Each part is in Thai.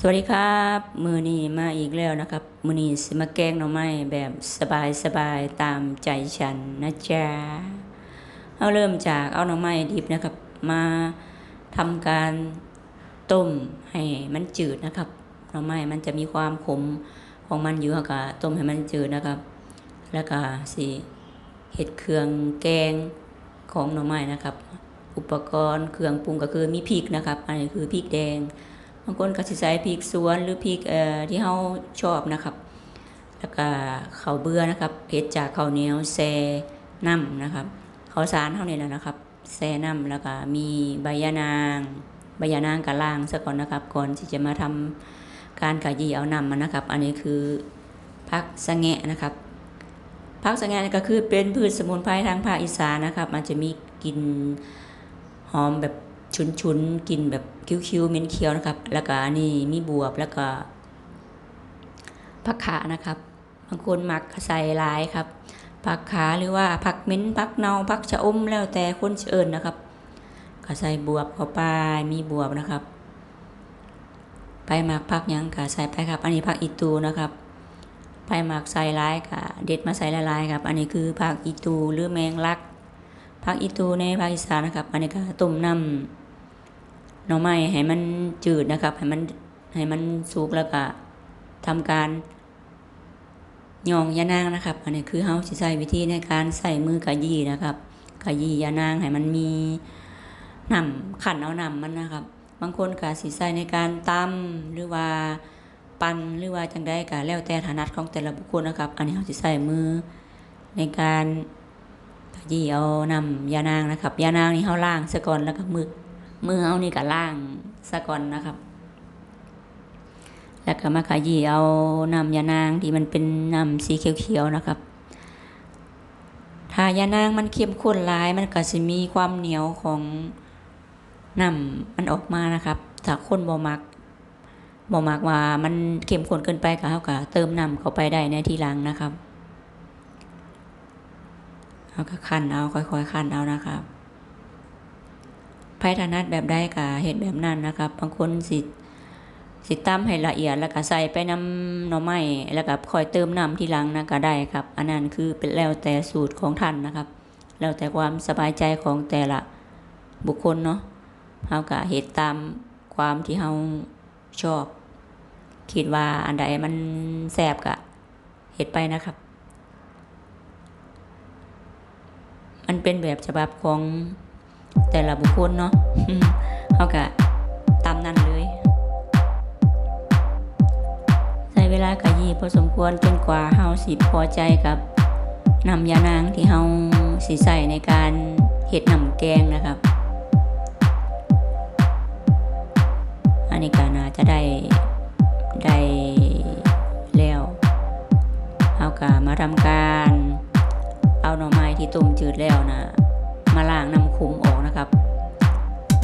สวัสดีครับ มือนี้มาอีกแล้วนะครับ มือนี้สมาแกงหน่อไม้แบบสบายสบายตามใจฉันนะจ๊ะเอาเริ่มจากเอาหน่อไม้ดิบนะครับ มาทำการต้มให้มันจืดนะครับหน่อไม้มันจะมีความขมของมันอยู่ก็ต้มให้มันจืดนะครับ แล้วก็สิเห็ดเครื่องแกงของหน่อไม้นะครับ อุปกรณ์เครื่องปรุงก็คือมีพริกนะครับ อันนี้คือพริกแดง บางคนก็สิใส่พริกสวนหรือพริกเอ่อที่เฮาชอบนะครับ แล้วก็ข้าวเบื่อนะครับเผ็ดจากข้าวเหนียวแซ่น้ำนะครับข้าวสารเฮานี่แหละนะครับแซ่น้ำแล้วก็มีใบยะนางใบยะนางกับล่างซะก่อนนะครับ ก่อนที่จะมาทำการกะยีเอาน้ำมันะครับ อันนี้คือผักสะแงะนะครับผักสะแงะก็คือเป็นพืชสมุนไพรทางภาคอีสานนะครับ มันจะมีกลิ่นหอมแบบ ชุนๆกินแบบคิ้วๆเม็นเคี้ยวนะครับ แล้วก็นี่มีบวบแล้วก็ผักขานะครับบางคนมักใส่ลายครับผักขาหรือว่าผักเม็นผักเนาผักชะอมแล้วแต่คนเอิญนะครับก็ใส่บวบเข้าไปมีบวบนะครับ ไปหมักผักยังก็ใส่ไปครับ อันนี้ผักอีตูนะครับ ไปหมักใส่ลายก็เด็ดมาใส่ละลายครับ อันนี้คือผักอีตูหรือแมงลักผักอีตูในภาคอีสานนะครับ อันนี้ก็ต้มน้ำ หน่อไม้ให้มันจืดนะครับ ให้มันให้มันสุกแล้วก็ทำการยองยานางนะครับ อันนี้คือเฮาสิใช้วิธีในการใส่มือกะยี่นะครับกะยี่ยานางให้มันมีน้ำขันเอาน้ำมันนะครับ บางคนก็สิใส่ในการตำหรือว่าปั่นหรือว่าจังใดก็แล้วแต่ถนัดของแต่ละบุคคลนะครับ อันนี้เฮาสิใส่มือในการขยี้เอานำยานางนะครับ ยานางนี่เฮาล่างซะก่อนแล้วก็มือ มือเฮานี่ก็ล่างซะก่อนนะครับ แล้วก็มาขยี้เอาน้ำยานางที่มันเป็นน้ำสีเขียวๆนะครับถ้ายานางมันเข้มข้นหลายมันก็สิมีความเหนียวของน้ำมันออกมานะครับ ถ้าคนบ่มักบ่มักว่ามันเข้มข้นเกินไปก็เฮาก็เติมน้ำเข้าไปได้ในทีหลังนะครับเอาก็คั้นเอาค่อยๆคั้นเอานะครับ ไผ่ถนัดแบบได้กับเห็ดแบบนั้นนะครับบางคนสิสิตำให้ละเอียดแล้วก็ใส่ไปน้ำหน่อไม้แล้วก็คอยเติมน้ำทีหลังนะก็ได้ครับ อันนั้นคือเป็นแล้วแต่สูตรของท่านนะครับ แล้วแต่ความสบายใจของแต่ละบุคคลเนาะเฮาก็เฮ็ดตามความที่เฮาชอบ คิดว่าอันใดมันแซ่บก็เฮ็ดไปนะครับ มันเป็นแบบฉบับของ แต่ละบุคคลเนาะเขาก็ตามนั้นเลยใช้เวลากะยีพอสมควรจนกว่าเฮาสิพอใจกับนำยานางที่เฮาสิใส่ในการเฮ็ดน้ำแกงนะครับ อันนี้ก็น่าจะได้ได้แล้วเฮาก็มาทำการ เอาหน่อไม้ที่ต้มจืดแล้วนะมาล้างน้ำขุมออก ครับ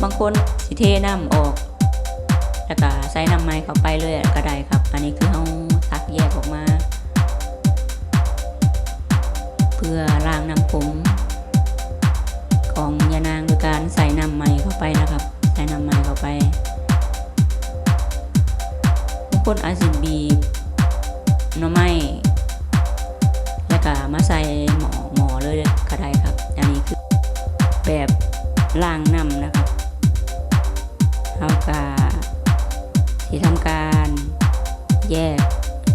บางคนสิเทน้ำออก แล้วก็ใส่น้ำไม้เข้าไปเลยก็ได้ครับ อันนี้คือเอาตักแยกออกมา เพื่อล้างน้ำขุมของยานางโดยการใส่น้ำไม้เข้าไปนะครับ ใส่น้ำไม้เข้าไปบางคนอาจจะ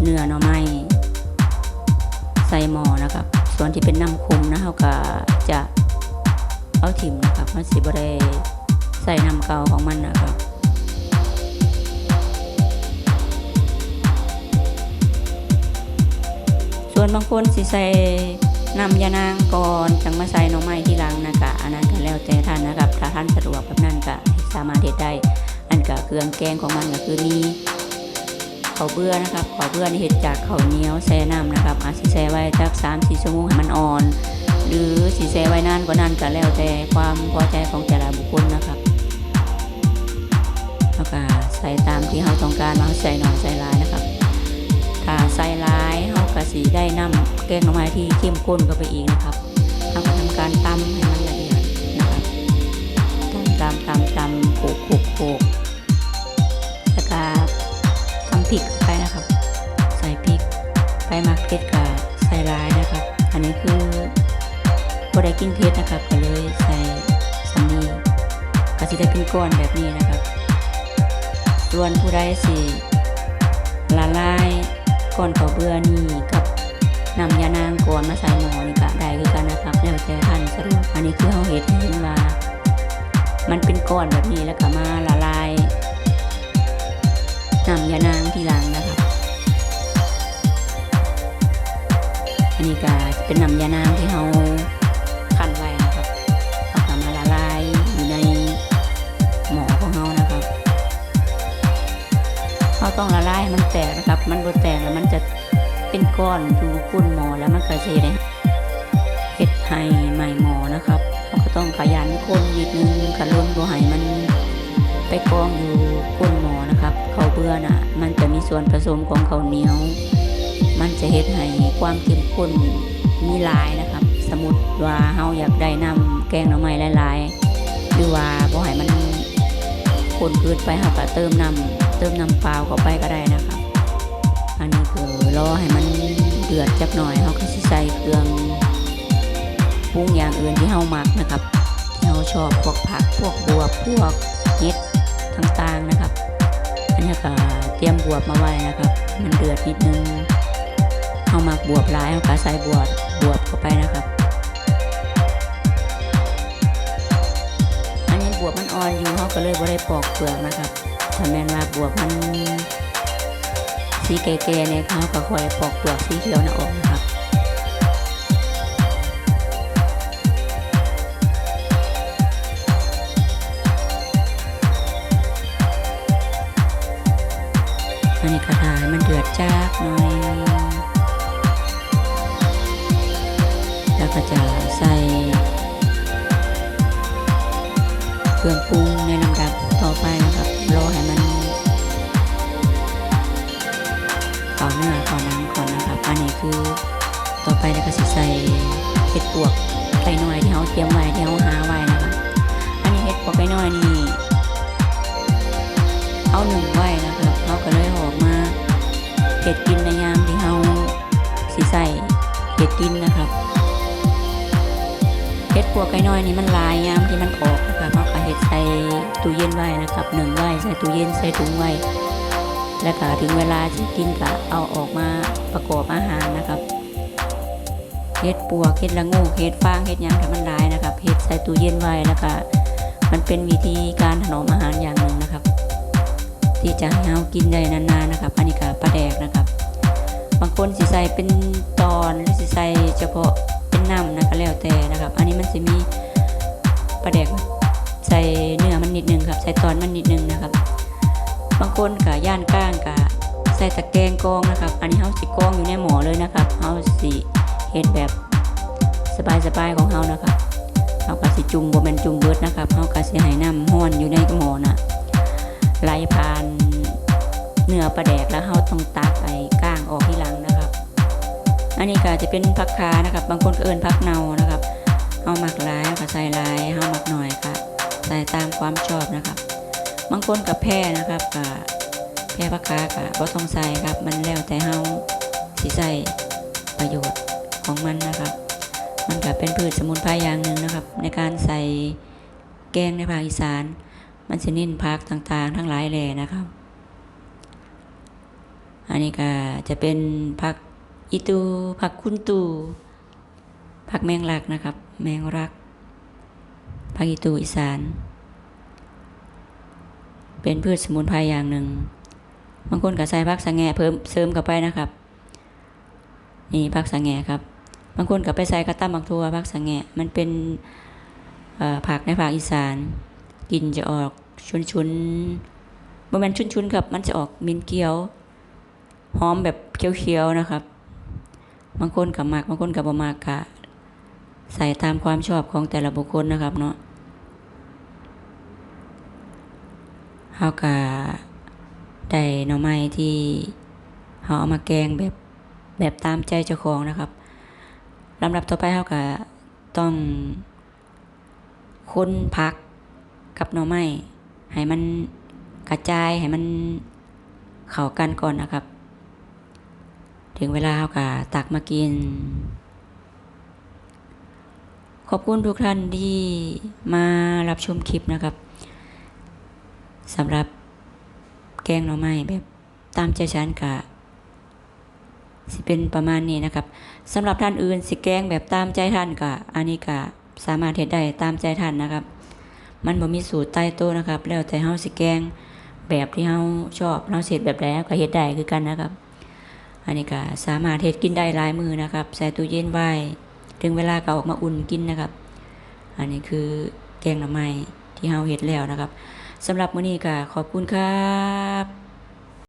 เนื้อหน่อไม้ใส่หมอนะครับ ส่วนที่เป็นน้ำคุมนะเราก็จะเอาถิ่มนะครับมันสิบได้ใส่น้ำเก่าของมันนะครับส่วนบางคนสิใส่น้ำยานางก่อนจังมาใส่หน่อไม้ที่หลังนะคะอันนั้นก็แล้วแต่ท่านนะครับถ้าท่านสะดวกแบบนั้นก็สามารถเฮ็ดได้ อันก็เครื่องแกงของมันก็คือมี ขาเบื่อนะครับข้าเบื่อนี่เฮ็ดจากข้าเหนียวแช่น้ำนะครับอาจสิแช่ไว้สัก3-4ชั่วโมงให้มันอ่อน หรือสิแช่ไว้นานกว่านั้นก็แล้วแต่ความพอใจของแต่ละบุคคลนะครับแล้วก็ใส่ตามที่เราต้องการเราใส่หน่อยใส่ลายนะครับถ้าใส่ร้ายเฮาก็สิได้น้ำแกงหน่อไม้ที่เข้มข้นเข้าไปอีกนะครับเฮาก็ทำการตำให้มันละเอียดนะครับตำตำตำตำโขกโขกโขก ไปมักเผ็ดกับใส่ลายนะครับ อันนี้คือบ่ได้กินเผ็ดนะครับก็เลยใส่สำนีก็สิได้เป็นก้อนแบบนี้นะครับ ส่วนผู้ใดสิละลายก้อนข้าวเบื่อนี่กับนำยานางก่อนมาใส่หมอนี่ก็ได้คือกันนะครับแล้วแต่ท่านสะดวกอันนี้คือเฮาเฮ็ดเห็นว่ามันเป็นก้อนแบบนี้แล้วก็มาละลายนำยานางทีหลังนะครั นี้ก็เป็นน้ำยานางที่เราคั้นไว้นะครับเอากลับมาละลายอยู่ในหม้อของเรานะครับเราต้องละลายมันแตกนะครับ มันบ่แตกแล้วมันจะเป็นก้อนอยู่ก้นหม้อแล้วมันก็จะได้เฮ็ดให้ใหม่หม้อนะครับเราก็ต้องขยันคนนิดนึงขันล้นบ่ให้มันไปกองอยู่ก้นหม้อนะครับข้าวเบื่อน่ะ มันจะมีส่วนผสมของข้าวเหนียว เฮ็ดให้ความเข้มข้นมีหลายนะครับ สมมติว่าเฮาอยากได้น้ำแกงหน่อไม้หลายๆ หรือว่าบ่ให้มันข้นเกินไปเฮาก็เติมน้ำเติมน้ำเปล่าเข้าไปก็ได้นะครับอันนี้คือรอให้มันเดือดจักหน่อยเฮาก็สิใส่เครื่องปรุงอย่างอื่นที่เฮามักนะครับเฮาชอบพวกผักพวกบัวพวกเห็ดต่างๆนะครับ อันนี้ก็เตรียมบวบมาไว้นะครับ มันเดือดนิดนึง เอามาบวบลายเอาก็ใส่บวบบวบเข้าไปนะครับ อันนี้บวบมันอ่อนอยู่เขาก็เลยบ่ได้ปอกเปลือกนะครับถ้าแมนว่าบวบมันสีแก่ๆเนี่ยเขาก็คอยปอกเปลือกสีเขียวนะออกนะครับอันนี้ก็ทาให้มันเดือดจากหน่อย แล้ว ตู้เย็นใส่ถุงไว้ แล้วก็ถึงเวลาที่กินก็เอาออกมาประกอบอาหารนะครับเห็ดปวกเห็ดละงูเห็ดฟางเห็ดยังที่มันหลายนะครับเห็ดใส่ตู้เย็นไว้แล้วก็มันเป็นวิธีการถนอมอาหารอย่างหนึ่งนะครับ ที่จะให้เรากินได้นานๆนะครับอันนี้ก็ปลาแดกนะครับ บางคนสิใส่เป็นตอนหรือสิใส่เฉพาะเป็นน้ำนะก็แล้วแต่นะครับ อันนี้มันจะมีปลาแดกใส่เนื้อมันนิดนึง ส่ตอนมันนิดนึงนะครับ บางคนกะย่านก้างกะใส่ตะแกรงกองนะครับ อันนี้เฮาสิกองอยู่ในหม้อเลยนะครับเฮาสิเฮ็ดแบบสบายๆของเฮานะครับเฮาก็สิจุ่มบ่แม่นจุ่มเบิดนะครับเฮาก็สิให้น้ำร้อนอยู่ในหมอน่ะไหลผ่านเนื้อปลาแดกแล้วเราต้องตักไอ้ก้างออกที่หลังนะครับ อันนี้ก็จะเป็นผักคานะครับ บางคนก็เอิ้นผักเนานะครับเอาหมักหลายก็ใส่หลายเอาหมักหน่อย ใส่ตามความชอบนะครับ บางคนกับแพร่นะครับก็แพร่ผักคาก็บ่ต้องใส่ครับ มันแล้วแต่เฮาสิใส่ประโยชน์ของมันนะครับ มันก็เป็นพืชสมุนไพรอย่างหนึ่งนะครับ ในการใส่แกงในภาคอีสาน มันจะเน้นพักต่างๆ ทั้งหลายแหล่นะครับ อันนี้ก็จะเป็นผักอีตูผักคุณตูผักแมงลักนะครับ แมงรัก ผักอีตูอีสาน เป็นพืชสมุนไพรอย่างหนึ่ง บางคนก็ใส่ผักสะแงเพิ่มเสริมเข้าไปนะครับ นี่ผักสะแงครับ บางคนก็ไปใส่กระตั้มบักทัวผักสะแงมันเป็นผักในภาคอีสาน กินจะออกชุนชุนบ่แม่นชุนชุนครับ มันจะออกมินเกียว หอมแบบเคี้ยวๆนะครับ บางคนกับมากบางคนกับบ่มากกะใส่ตามความชอบของแต่ละบุคคลนะครับเนาะ เฮากะได้หน่อไม้ที่เฮาเอามาแกงแบบแบบตามใจเจ้าของนะครับลำดับต่อไปเฮากะต้องคนพักกับหน่อไม้ให้มันกระจายให้มันเข้ากันก่อนนะครับ ถึงเวลาเราก็ตักมากิน ขอบคุณทุกท่านที่มารับชมคลิปนะครับ สำหรับแกงหน่อไม้แบบตามใจฉันกะสิเป็นประมาณนี้นะครับสำหรับท่านอื่นสิแกงแบบตามใจท่านกะอันนี้กะสามารถเฮ็ดได้ตามใจท่านนะครับ มันบ่มีสูตรตายตัวนะครับ แล้วแต่เฮาสิแกงแบบที่เฮาชอบเฮาเสร็จแบบแล้วก็เฮ็ดได้คือกันนะครับ อันนี้ก็สามารถเฮ็ดกินได้หลายมือนะครับใส่ตู้เย็นไว้ถึงเวลาก็ออกมาอุ่นกินนะครับ อันนี้คือแกงหน่อไม้ที่เฮาเฮ็ดแล้วนะครับ สำหรับมื้อนี้ก็ขอบคุณครับ